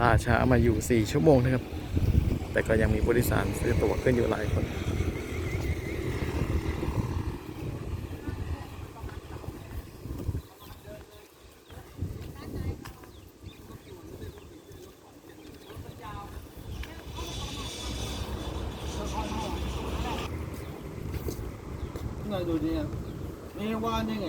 ล่าช้ามาอยู่ 4 ชั่วโมงนะครับ แต่ก็ยังมีผู้โดยสารซื้อตั๋วขึ้นอยู่หลายคนไงดูดิอะนี่ว่านี่ไง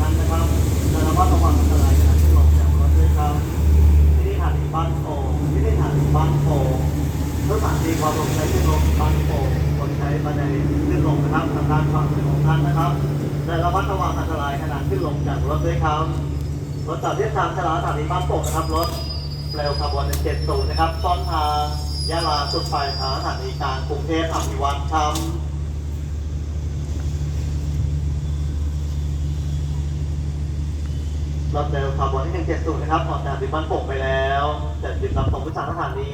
นั่นนะครับแล้วเราก็ระวังอันตรายขณะที่ลงจากรถด้วยครับที่นี่ฐานบ้านโป่งที่นี่ฐานบ้านโป่งรถสถานีความลงใช้ขึ้นลง บานโป่งคนใช้บันไดขึ้นลงนะครับทางด้านฝั่งของท่านนะครับและระมัดระวังอันตรายขณะขึ้นลงจากรถด้วยครับรถจอดที่ทางชะลาสถานีบานโป่งนะครับรถเร็วขบวน170นะครับต้นทางยะลาสุดปลายทางสถานีกลางกรุงเทพอภิวัตรครับรถเร็วขบวนที่170นะครับออกจากบินบ้านโป่งไปแล้วแต่บินลำส่งผู้สาสถานี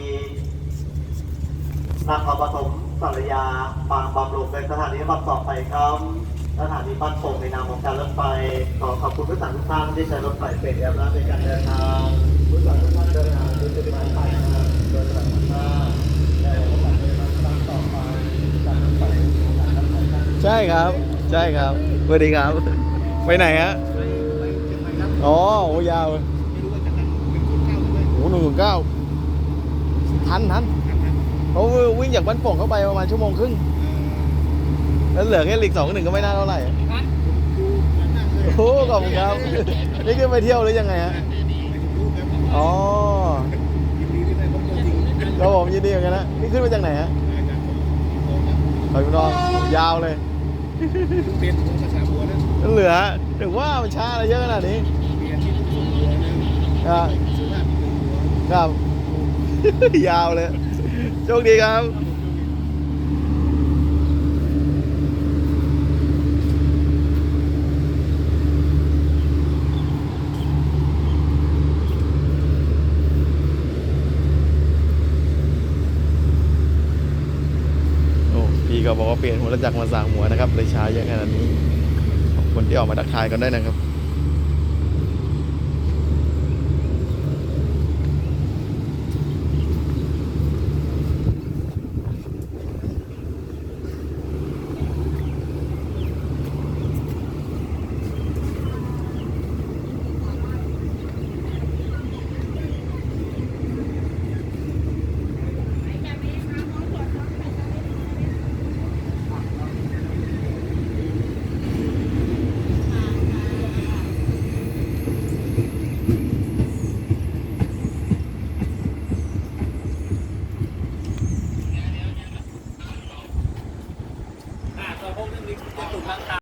นครปฐมสารยาบางบำรุงเป็นสถานีลำดับต่อไปครับ สถานีบ้านโป่งในนามของการรถไฟขอขอบคุณผู้สารทุกท่านที่ใช้รถไฟเป็นแอปและในการเดินทางผู้สารทุกท่านเดินทางด้วยจุดหมายปลายทางโดยสารธรรมชาติและโอกาสเดินทางครั้งต่อไปการรถไฟของการรถไฟท่านใช่ครับ ใช่ครับสวัสดีครับ ไปไหนฮะอ๋อโอ้ยาวเลยโอ้หนึ่งเก้าทันทัน เขาวิ่งจากบ้านโป่งเข้าไปประมาณชั่วโมงครึ่งแล้วเหลือแค่หลีกสองหนึ่งก็ไม่น่าเท่าไหร่โอ้โหขอบคุณครับนี่คือไปเที่ยวหรือยังไงฮะอ๋อครับผมยินดีเหมือนกันนะนี่ขึ้นมาจากไหนฮะไปบุญรองยาวเลยเป็นของภาษาบัวนะเหลือถึงว่ามันช้าอะไรเยอะขนาดนี้มีอาชีพส่วนบัวนะครับสุภาพมีบัวครับยาวเลย โชคดีครับโอ้พี่ก็บอกว่าเปลี่ยนหัวรถจักรมาสามหัวนะครับเลยช้าเยอะขนาดนี้ขอบคนที่ออกมาทักทายกันได้นะครับ